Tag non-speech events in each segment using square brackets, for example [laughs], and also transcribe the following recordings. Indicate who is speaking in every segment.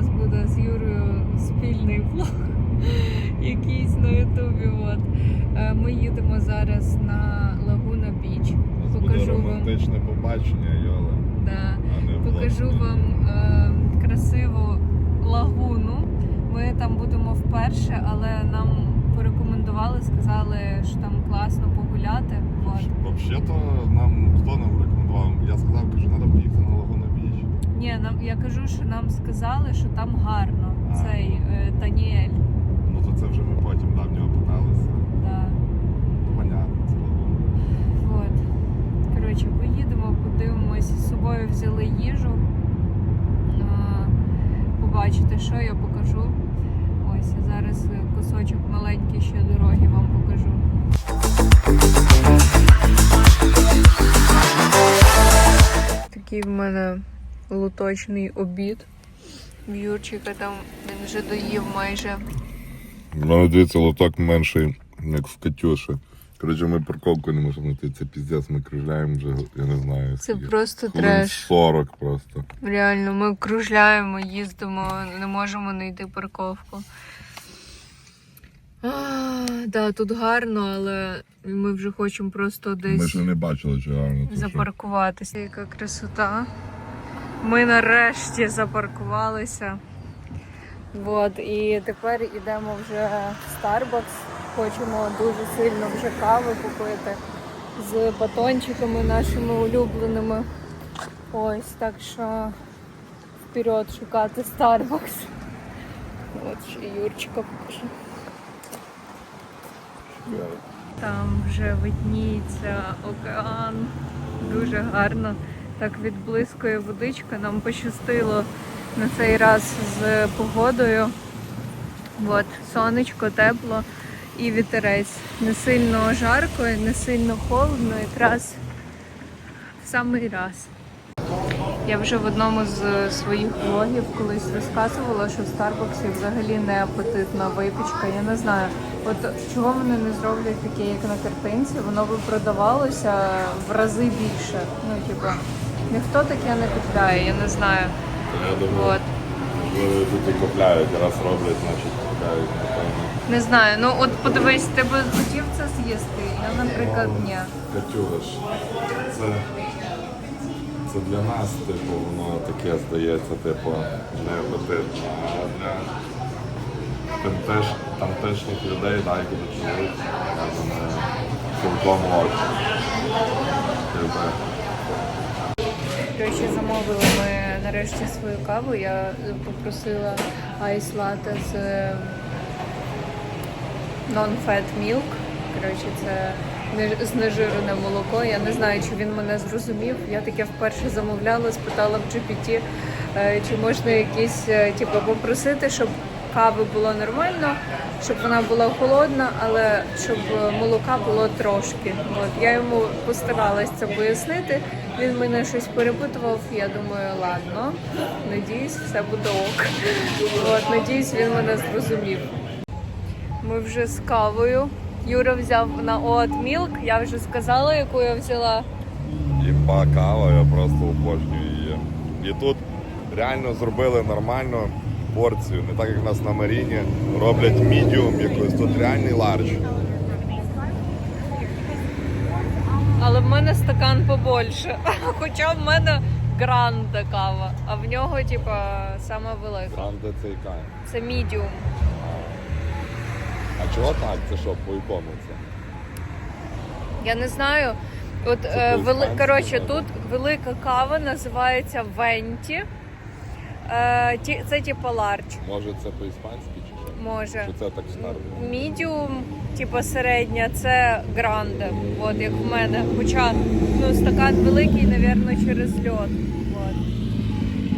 Speaker 1: нас буде з Юрою спільний влог [laughs] якийсь на Ютубі. От. Е, Ми їдемо зараз на Лагуна Біч. Покажу вам.
Speaker 2: романтичне побачення, Йола,
Speaker 1: Да. Покажу вам е, красиву лагуну. Ми там будемо вперше, але нам порекомендували, сказали, що там класно погуляти.
Speaker 2: Взагалі-то нам хто нам рекомендував? Я сказав, кажу, треба поїхати на Лагуна Біч.
Speaker 1: Ні, нам я кажу, що нам сказали, що там гарно.
Speaker 2: А.
Speaker 1: Цей е, Таніель.
Speaker 2: Ну то це вже ми потім да, в нього питалися.
Speaker 1: Да.
Speaker 2: Ну, понятно, це Лагуна.
Speaker 1: От. Коротше, поїдемо, подивимось. З собою взяли їжу. А, Побачите, що я покажу. Ось я зараз е, кусочок маленький ще дороги вам покажу. Такий в мене луточний обід. В Юрчика там він вже доїв майже.
Speaker 2: У мене дивіться, лоток менший, як в Катюші. Коротше, ми парковку не можемо знайти. Це піздець, ми кружляємо вже, я не знаю.
Speaker 1: Це
Speaker 2: скільки.
Speaker 1: просто
Speaker 2: Хвилин
Speaker 1: треш.
Speaker 2: 40 просто.
Speaker 1: Реально, ми кружляємо, їздимо, не можемо знайти парковку. А, да, тут гарно, але ми вже хочемо просто
Speaker 2: Ми
Speaker 1: десь
Speaker 2: ще не бачили, чи гарно. що.
Speaker 1: запаркуватися. Яка красота. Ми нарешті запаркувалися. От, і тепер йдемо вже в Starbucks. Хочемо дуже сильно вже кави купити з батончиками нашими улюбленими. Ось так що вперед шукати Starbucks. От ще Юрчика покажу. Там вже видніється океан. Дуже гарно. Так відблискує водичка. Нам пощастило на цей раз з погодою. От, сонечко, тепло і вітерець. Не сильно жарко, не сильно холодно, якраз в самий раз. Я вже в одному з своїх влогів колись розказувала, що в Старбаксі взагалі не апетитна випічка. Я не знаю, от чого вони не зроблять таке, як на картинці, воно би продавалося в рази більше. Ну, типу, ніхто таке не купляє, я не знаю.
Speaker 2: Я думаю,
Speaker 1: От.
Speaker 2: можливо, тут і купляють, раз роблять, значить купляють, напевно.
Speaker 1: Не знаю. Ну от подивись, ти би хотів це з'їсти. Я, наприклад, ні.
Speaker 2: Катюш, це, це для нас, типу, воно таке здається, типу, не апетитно, а для тамтеш, тамтешніх людей, да, які живуть, я думаю, цілком ок. Типу,
Speaker 1: Коротше, замовили ми нарешті свою каву. Я попросила айс лате з non-fat milk. Коротше, це не- знежирене молоко. Я не знаю, чи він мене зрозумів. Я таке вперше замовляла, спитала в GPT, е, чи можна якісь, е, типу, попросити, щоб кави було нормально, щоб вона була холодна, але щоб молока було трошки. От я йому постаралась це пояснити. Він мене щось перепитував. Я думаю, ладно, надіюсь, все буде ок. От, надіюсь, він мене зрозумів. Ми вже з кавою. Юра взяв на Oat Milk. Я вже сказала, яку я взяла.
Speaker 2: Імба кава, я просто обожнюю її. І тут реально зробили нормальну порцію, не так як в нас на Маріні роблять мідіум якось, тут реальний ларч.
Speaker 1: Але в мене стакан побольше. [laughs] Хоча в мене гранде кава, а в нього, типа, сама велика.
Speaker 2: Де цей кайф.
Speaker 1: Це мідіум.
Speaker 2: А чого так? Це що, по якому це?
Speaker 1: Я не знаю. От е, вели... коротше, тут велика кава називається Венті. Е, ті- це типу ларч.
Speaker 2: Може це по-іспанськи чи що?
Speaker 1: Може.
Speaker 2: Чи це так скарбно?
Speaker 1: Мідіум, типу середня, це гранде, от як в мене. Хоча ну, стакан великий, напевно, через льот. От.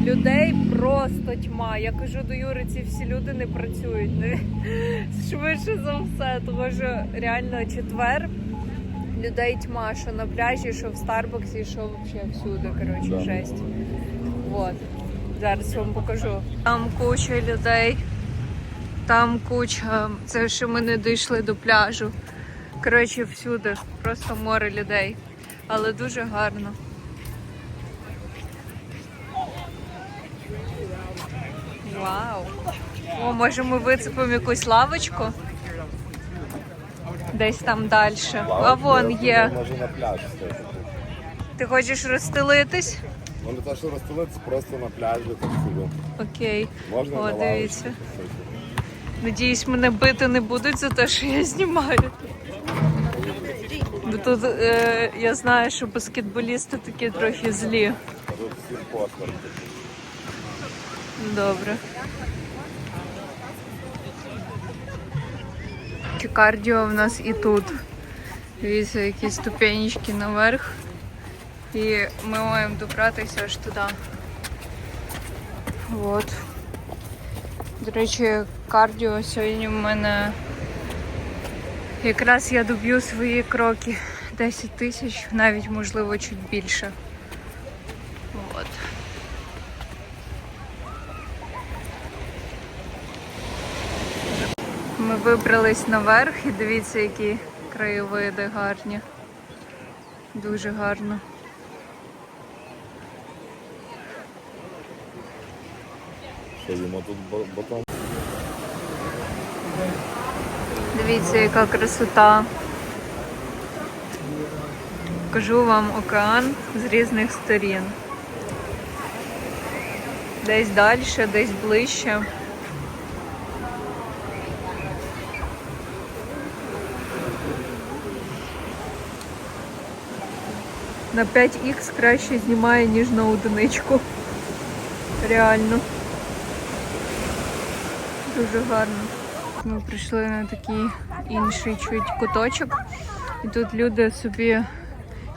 Speaker 1: Людей просто тьма. Я кажу до Юри, ці всі люди не працюють. Не... [laughs] Швидше за все, тому що реально четвер. Людей тьма, що на пляжі, що в Старбаксі, що взагалі всюди. Коротше,
Speaker 2: Да.
Speaker 1: жесть. Вот. Зараз вам покажу. Там куча людей. Там куча. Це ще ми не дійшли до пляжу. Коротше, всюди. Просто море людей. Але дуже гарно. Вау. О, може ми вицепимо якусь лавочку? Десь там далі. А вон є. Ти хочеш розстелитись?
Speaker 2: Ну не те, що розстелитися, просто на пляжі так собі.
Speaker 1: Окей.
Speaker 2: Можна
Speaker 1: О,
Speaker 2: на
Speaker 1: дивіться.
Speaker 2: посидіти.
Speaker 1: Надіюсь, мене бити не будуть за те, що я знімаю. Бо тут е, я знаю, що баскетболісти такі трохи злі.
Speaker 2: Тут всі постер.
Speaker 1: Добре. Чи Кардіо в нас і тут. Дивіться, якісь ступенечки наверх. І ми маємо добратися аж туди. От. До речі, кардіо сьогодні в мене якраз я доб'ю свої кроки 10 тисяч, навіть можливо чуть більше. От. Ми вибрались наверх і дивіться, які краєвиди гарні. Дуже гарно.
Speaker 2: Що тут бо- батон?
Speaker 1: Дивіться, яка красота. Кажу вам океан з різних сторін. Десь далі, десь ближче. На 5х краще знімає, ніж на одиничку. Реально. Дуже гарно. Ми прийшли на такий інший чуть куточок. І тут люди собі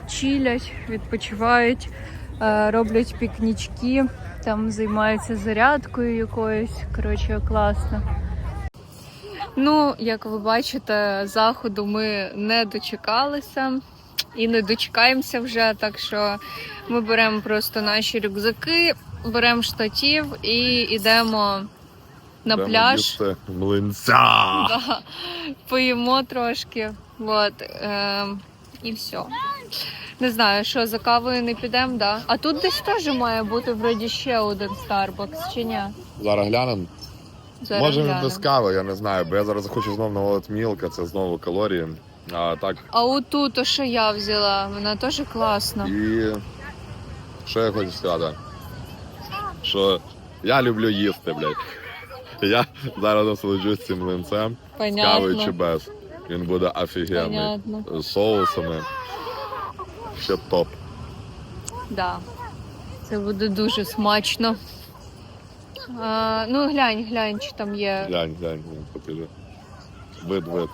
Speaker 1: чилять, відпочивають, е, роблять пікнічки, там займаються зарядкою якоюсь. Коротше, класно. Ну, як ви бачите, заходу ми не дочекалися і не дочекаємося вже. Так що ми беремо просто наші рюкзаки, беремо штатів і йдемо на
Speaker 2: Йдемо
Speaker 1: пляж.
Speaker 2: їсти Млинця! [laughs]
Speaker 1: Да. Поїмо трошки. От, е, і все. Не знаю, що за кавою не підемо, да? А тут десь теж має бути вроді ще один Starbucks, чи ні?
Speaker 2: Зараз глянемо.
Speaker 1: Зараз
Speaker 2: Може не
Speaker 1: глянемо.
Speaker 2: без кави, я не знаю, бо я зараз захочу знову на оатмілка, це знову калорії. А так,
Speaker 1: А оту, то що я взяла, вона теж класна.
Speaker 2: і що я хочу сказати? Що я люблю їсти, блядь. Я зараз насолоджуюсь цим млинцем з кавою чи без. Він буде офігенний.
Speaker 1: Понятно.
Speaker 2: З соусами. Ще топ.
Speaker 1: Да. Це буде дуже смачно. А, ну, глянь, глянь, чи там є.
Speaker 2: Глянь, глянь, глянь, покажи. Вид, вид.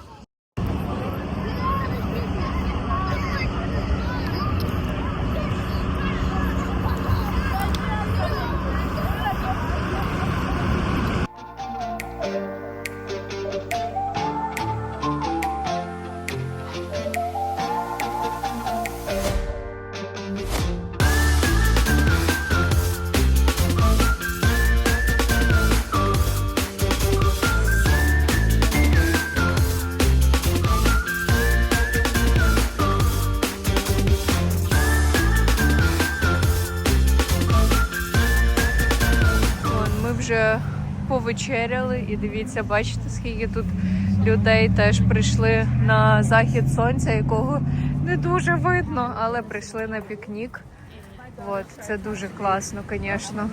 Speaker 1: Вже повечеряли і дивіться, бачите, скільки тут людей теж прийшли на захід сонця, якого не дуже видно, але прийшли на пікнік. От, це дуже класно, звісно.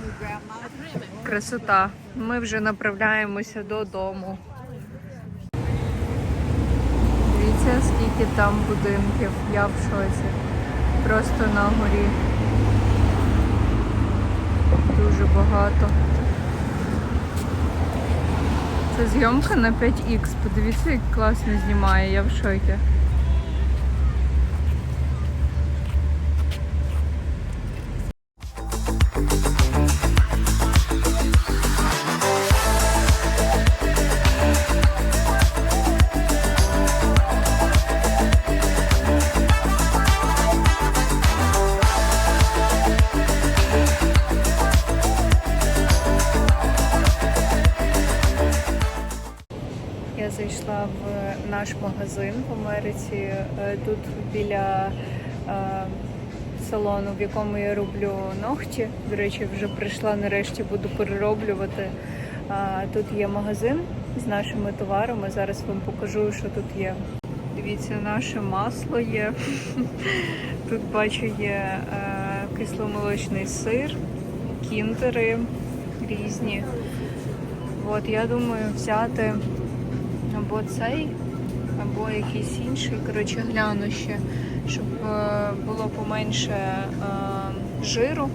Speaker 1: Красота. Ми вже направляємося додому. Дивіться, скільки там будинків. Я в шоці. Просто на горі. Дуже багато. Це зйомка на 5х. Подивіться, як класно знімає, я в шокі. Магазин в Америці. е, Тут біля е, салону, в якому я роблю ногті. До речі, вже прийшла нарешті, буду перероблювати. Тут є магазин з нашими товарами. Зараз вам покажу, що тут є. Дивіться, наше масло є. [laughs] Тут бачу є е, кисломолочний сир, кіндери різні. От я думаю взяти або цей, або якийсь інший. Коротше, гляну ще, щоб е, було поменше е, жиру.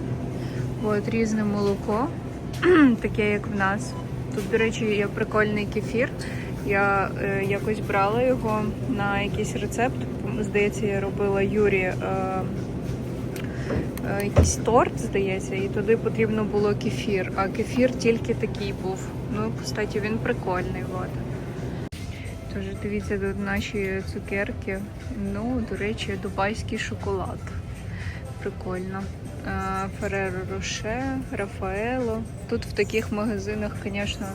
Speaker 1: От різне молоко, [clears throat] таке як в нас. Тут, до речі, є прикольний кефір. Я е, якось брала його на якийсь рецепт. Здається, я робила Юрі е, е, якийсь торт, здається, і туди потрібно було кефір. А кефір тільки такий був. Ну, кстати, він прикольний. Вот. Тож дивіться, тут наші цукерки. Ну, до речі, дубайський шоколад. Прикольно. Фереро Роше, Рафаело. Тут в таких магазинах, звісно,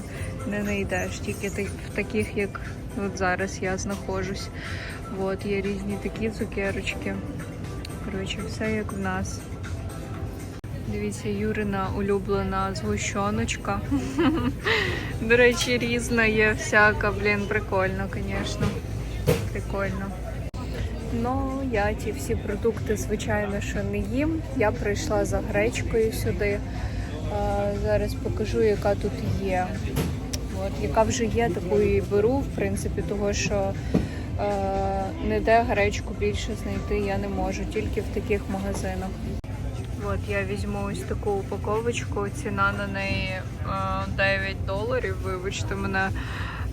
Speaker 1: не знайдеш, тільки в таких, як от зараз я знаходжусь. От, є різні такі цукерочки. Коротше, все як в нас. Дивіться, Юрина улюблена згущеночка. [laughs] До речі, різна є всяка, блін, прикольно, звісно. Прикольно. Ну, я ті всі продукти, звичайно, що не їм. Я прийшла за гречкою сюди. Зараз покажу, яка тут є. От, яка вже є, таку і беру, в принципі, того що е, ніде гречку більше знайти я не можу, тільки в таких магазинах. От я візьму ось таку упаковочку. Ціна на неї е, 9 доларів. Вибачте мене,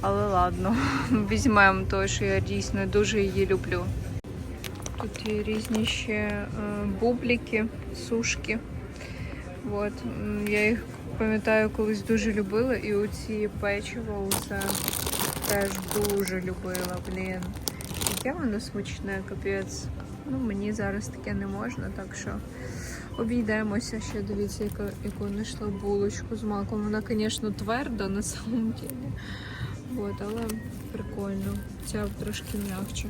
Speaker 1: але ладно, [laughs] візьмемо, тому що я дійсно дуже її люблю. Тут є різні ще е, бубліки, сушки. От. Я їх пам'ятаю, колись дуже любила. І оці печиво оце теж дуже любила, блін. Яке воно смачне, капець. Ну, мені зараз таке не можна, так що обійдемося ще. Дивіться, яка, яку знайшла булочку з маком. Вона, звісно, тверда на самом деле. От, але прикольно. Ця трошки м'якче.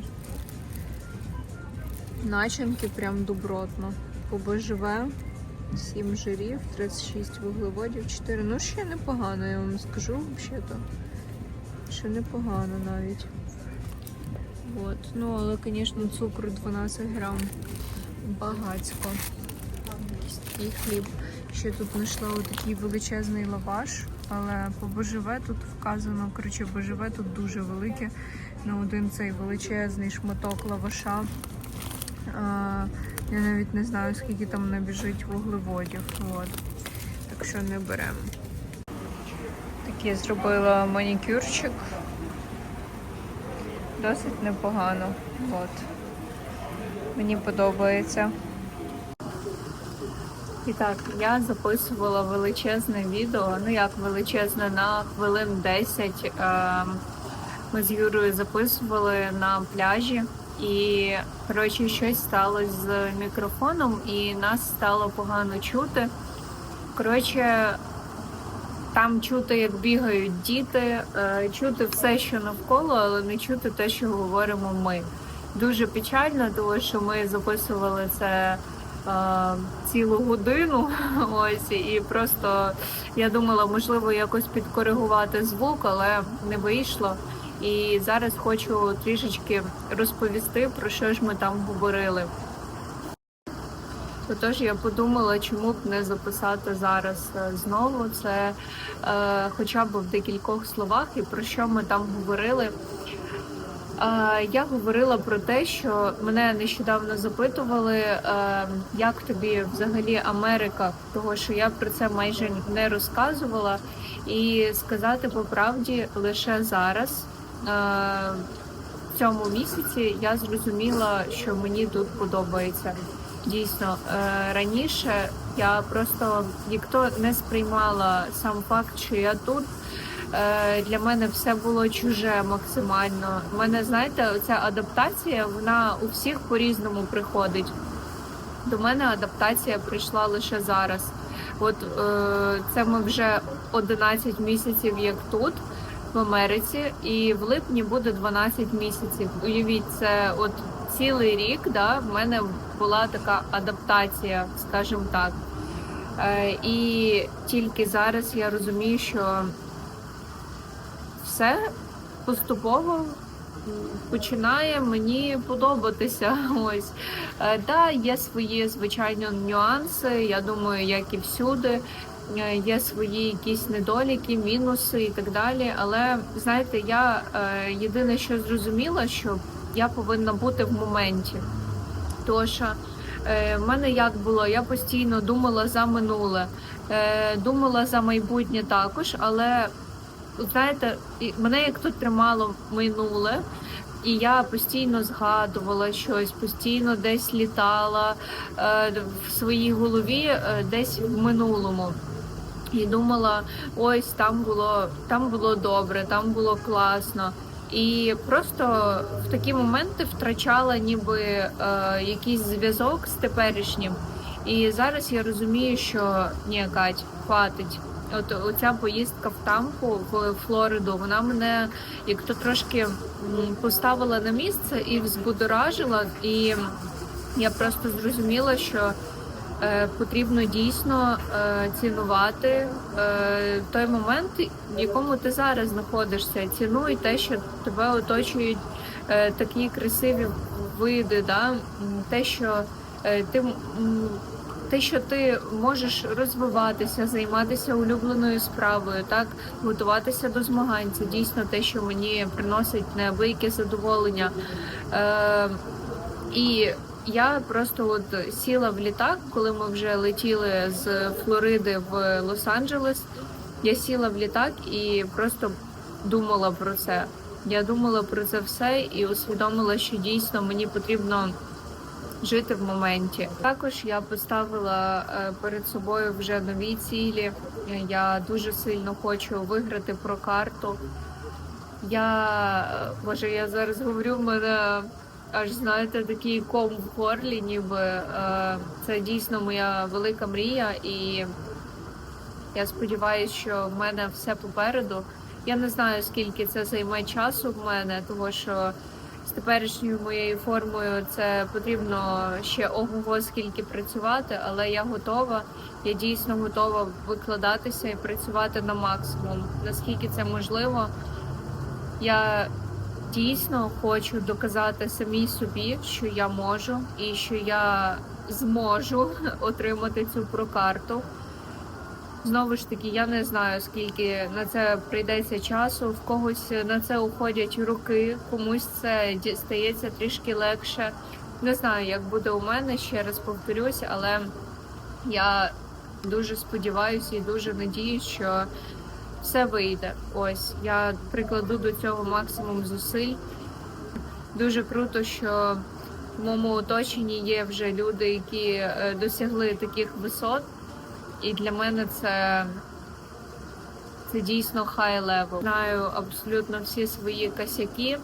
Speaker 1: Начинки прям добротно. ПБЖВ, 7 жирів, 36 вуглеводів, 4. Ну, ще непогано, я вам скажу, взагалі-то. Ще непогано навіть. От. Ну, але, звісно, цукру 12 грам. Багацько. Такий хліб. Ще тут знайшла отакий величезний лаваш, але по БЖВ тут вказано, коротше, БЖВ тут дуже велике. На один цей величезний шматок лаваша. Я навіть не знаю, скільки там набіжить вуглеводів. От. Так що не беремо. Такий зробила манікюрчик. Досить непогано. От. Мені подобається. І так, я записувала величезне відео, ну як величезне, на хвилин 10. Ем, Ми з Юрою записували на пляжі, і коротше щось сталося з мікрофоном, і нас стало погано чути. Коротше, там чути, як бігають діти, е, чути все, що навколо, але не чути те, що говоримо ми. Дуже печально, тому що ми записували це цілу годину. [laughs] Ось і просто я думала, можливо, якось підкоригувати звук, але не вийшло. І зараз хочу трішечки розповісти, про що ж ми там говорили. Тож я подумала, чому б не записати зараз е, знову це е, хоча б в декількох словах і про що ми там говорили. Я говорила про те, що мене нещодавно запитували, е, як тобі взагалі Америка, того що я про це майже не розказувала, і сказати по правді лише зараз. е, в цьому місяці я зрозуміла, що мені тут подобається. Дійсно, е, раніше я просто ніхто не сприймала сам факт, що я тут. Е, Для мене все було чуже максимально. У мене, знаєте, оця адаптація, вона у всіх по-різному приходить. До мене адаптація прийшла лише зараз. От е, це ми вже 11 місяців як тут, в Америці, і в липні буде 12 місяців. Уявіть, це от цілий рік, да, в мене була така адаптація, скажімо так. Е, і тільки зараз я розумію, що все поступово починає мені подобатися. [laughs] Ось Е, да, є свої звичайно нюанси. Я думаю, як і всюди. Е, Є свої якісь недоліки, мінуси і так далі. Але знаєте, я єдине, що зрозуміла, що я повинна бути в моменті. Що е, в мене як було, я постійно думала за минуле, е, думала за майбутнє також, але знаєте, мене як тут тримало минуле, і я постійно згадувала щось, постійно десь літала е, в своїй голові, е, десь в минулому. І думала, ось там було, там було добре, там було класно. І просто в такі моменти втрачала ніби е, якийсь зв'язок з теперішнім. І зараз я розумію, що ні, Кать, хватить. От оця поїздка в Тампу в Флориду, вона мене як то трошки поставила на місце і взбудоражила. І я просто зрозуміла, що потрібно дійсно е, цінувати е, той момент, в якому ти зараз знаходишся. Цінуй те, що тебе оточують е, такі красиві види, да? те, що е, ти. те, що ти можеш розвиватися, займатися улюбленою справою, так готуватися до змагань, це дійсно те, що мені приносить неабияке задоволення. Е, і я просто от сіла в літак, коли ми вже летіли з Флориди в Лос-Анджелес. Я сіла в літак і просто думала про це. Я думала про це все і усвідомила, що дійсно мені потрібно жити в моменті. Також я поставила е, перед собою вже нові цілі. Я дуже сильно хочу виграти про карту. Я е, боже, я зараз говорю, мене аж знаєте такий ком в горлі, ніби е, це дійсно моя велика мрія, і я сподіваюся, що в мене все попереду. Я не знаю, скільки це займе часу в мене, тому що з теперішньою моєю формою це потрібно ще ого скільки працювати, але я готова. Я дійсно готова викладатися і працювати на максимум, наскільки це можливо. Я дійсно хочу доказати самій собі, що я можу і що я зможу [laughs] отримати цю прокарту. Знову ж таки, я не знаю, скільки на це прийдеться часу. В когось на це уходять роки, комусь це стається трішки легше. Не знаю, як буде у мене, ще раз повторюсь, але я дуже сподіваюся і дуже надіюсь, що все вийде. Ось я прикладу до цього максимум зусиль. Дуже круто, що в моєму оточенні є вже люди, які е, досягли таких висот. І для мене це, це дійсно хай левел. Знаю абсолютно всі свої косяки,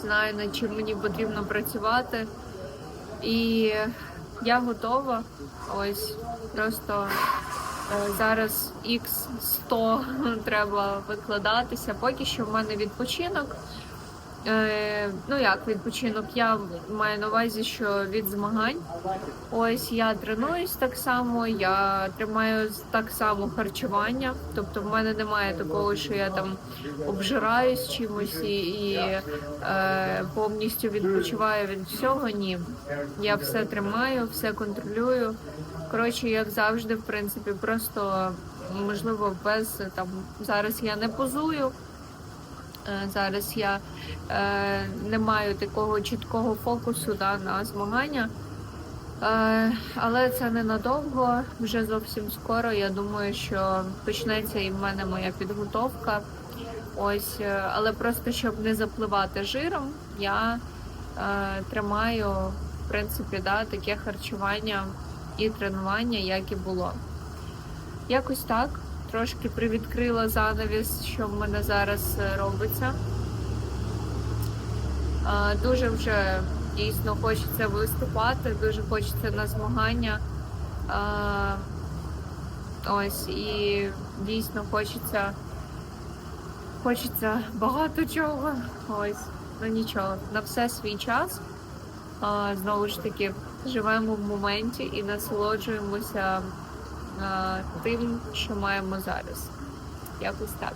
Speaker 1: знаю, над чим мені потрібно працювати. І я готова. Ось просто е, зараз X100 [laughs] треба викладатися. Поки що в мене відпочинок. Е, ну як відпочинок, я маю на увазі, що від змагань. Ось я тренуюсь так само, я тримаю так само харчування. Тобто в мене немає такого, що я там обжираюсь чимось і, і е, повністю відпочиваю від всього. Ні. Я все тримаю, все контролюю. Коротше, як завжди, в принципі, просто можливо без там зараз я не позую. Е, Зараз я е, не маю такого чіткого фокусу да, на змагання. Е, але це ненадовго, вже зовсім скоро. Я думаю, що почнеться і в мене моя підготовка. Ось, е, але просто щоб не запливати жиром, я е, тримаю в принципі да, таке харчування і тренування, як і було. Якось так. Трошки привідкрила занавіс, що в мене зараз е, робиться. Дуже вже дійсно хочеться виступати, дуже хочеться на змагання. Ось і дійсно хочеться хочеться багато чого. Ось, ну нічого, на все свій час. Знову ж таки, живемо в моменті і насолоджуємося а, тим, що маємо зараз. Якось так.